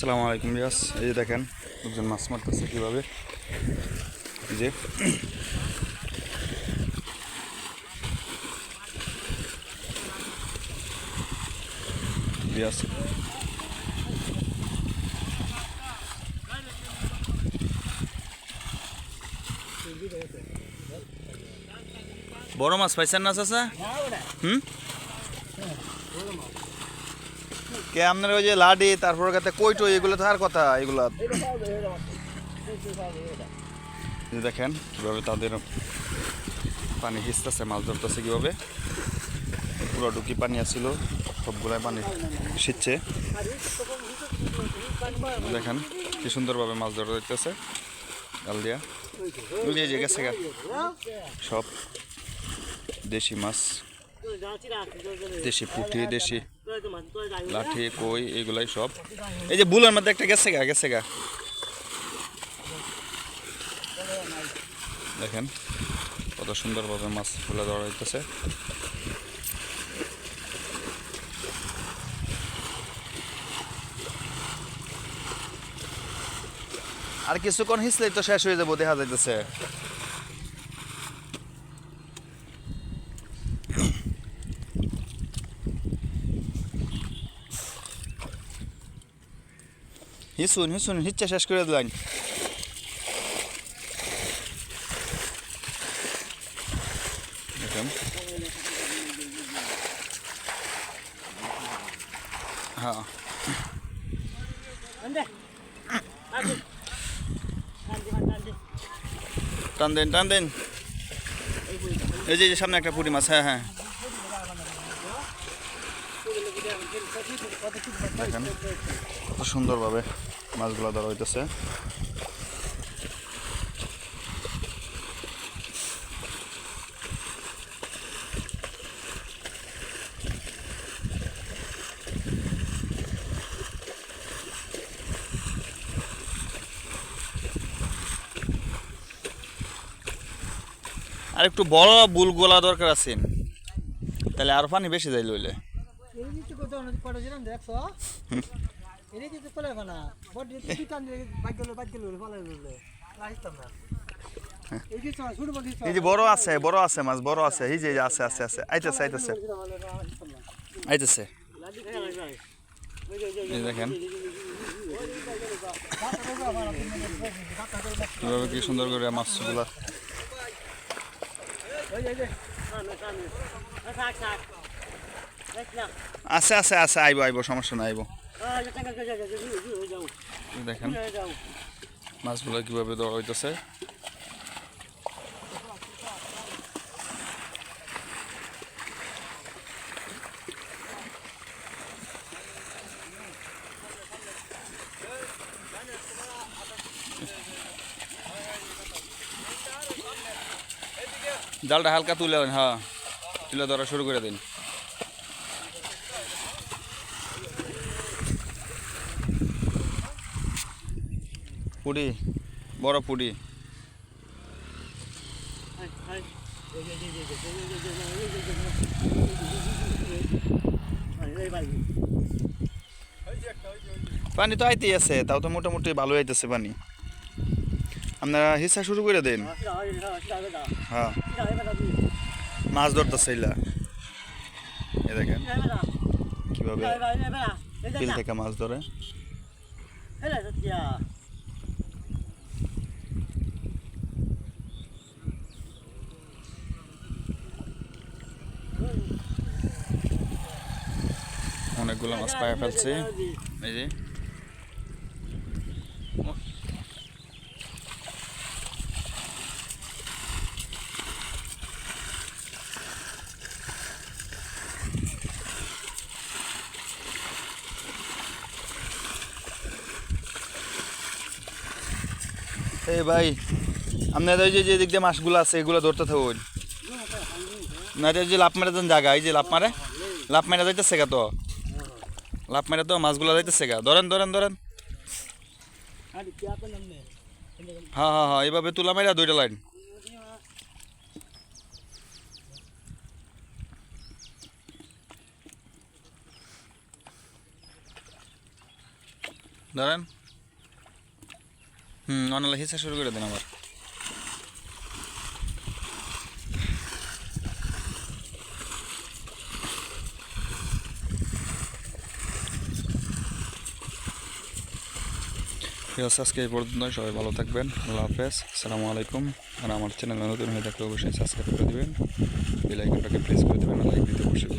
আসসালামু আলাইকুম বিয়াস এই যে দেখেন লোকজন মাছ মারতেছে কীভাবে। যে। বড় মাছ পাইছেন না, চাচা? হুম? আপনার ওই যে লাডি, তারপর কাতে কইটো, এগুলো তো আর কথা, এগুলা। দেখেন কীভাবে তাদের পানি হিসতেছে, মাছ ধরতেছে কীভাবে। পুরো ডুকি পানি আসছিল সবগুলাই পানি শীতছে দেখেন কি সুন্দরভাবে মাছ ধরা যাইতেছে গাল দিয়া। গেছে সব দেশি মাছ। দেশি পুঁটি দেশি লাঠি কই এগুলাই সব। এই যে বুলের মধ্যে একটা গেছে গা গেছে গা। দেখেন কত সুন্দরভাবে মাছ ফুলে ধরা হইতেছে। আর কিছুক্ষণ হিসলেই তো শেষ হয়ে যাব দেখা যাইতেছে। হিসুন হিসুন, হিচ্ছে শেষ করে দিলেন হ্যাঁ। টান দেন টান দেন। এই যে সামনে একটা পুঁটি মাছ হ্যাঁ হ্যাঁ। দেখেন। সুন্দরভাবে। মাছগুলো ধরা হইতেছে। আর একটু বড় বুল গোলা দরকার আছে। তাহলে আর পানি বেশি যাই লইলে এর কিছু কথা অনেক পড়েছিলাম দেখছ এর কিছু ফলে না বডি তুই টান বাইক গেল বাইক গেল ফলে গেল রাইতাম না। এই কিছু শুরু বলি এই যে বড় আছে বড় আছে মাছ বড় আছে এই যে আছে আছে আছে। আইতেছে আইতেছে। আইতেছে। দেখেন। কীভাবে কি সুন্দর করে মাছগুলা আছে আছে আছে আইব আইব সমস্যা নাই আইব। দেখেন মাছগুলো কীভাবে ধরা হইতেছে। জালটা হালকা তুলে হ্যাঁ। তুলে ধরা শুরু করে দিন। পুরি, বড় পুরি। পানি তো আইতেই আছে, তাও তো মোটামুটি ভালো আইতেছে পানি। আপনারা হিসা শুরু করে দিন। হ্যাঁ। মাছ ধরতেছে এলা। এ দেখেন, কীভাবে থেকে মাছ ধরে। অনেকগুলো মাছ পায়ে ফেলছে। এই যে। ভাই, আপনাদের ওই যে দিক দিয়ে মাছগুলো আছে, এগুলো ধরতে থাকুন না যে লাভ মারে জায়গা, এই যে লাভ মারে। লাভ মারে যাইতেছে তো। লাভ মারে তো মাছগুলো যাইতেছে গা। ধরেন ধরেন ধরেন। হ্যাঁ হ্যাঁ হ্যাঁ এইভাবে তুলা মারা দুইটা লাইন। ধরেন। হুম অনালা হিসা শুরু করে দেন আবার। আছে আজকে এই পর্যন্ত সবাই ভালো থাকবেন, আল্লাহ হাফেজ, আসসালামু আলাইকুম। আর আমার চ্যানেল নতুন হয়ে থাকলে অবশ্যই সাবস্ক্রাইব করে দেবেন বেলাইকনটাকে প্রেস করে দেবেন লাইক দিতে অবশ্যই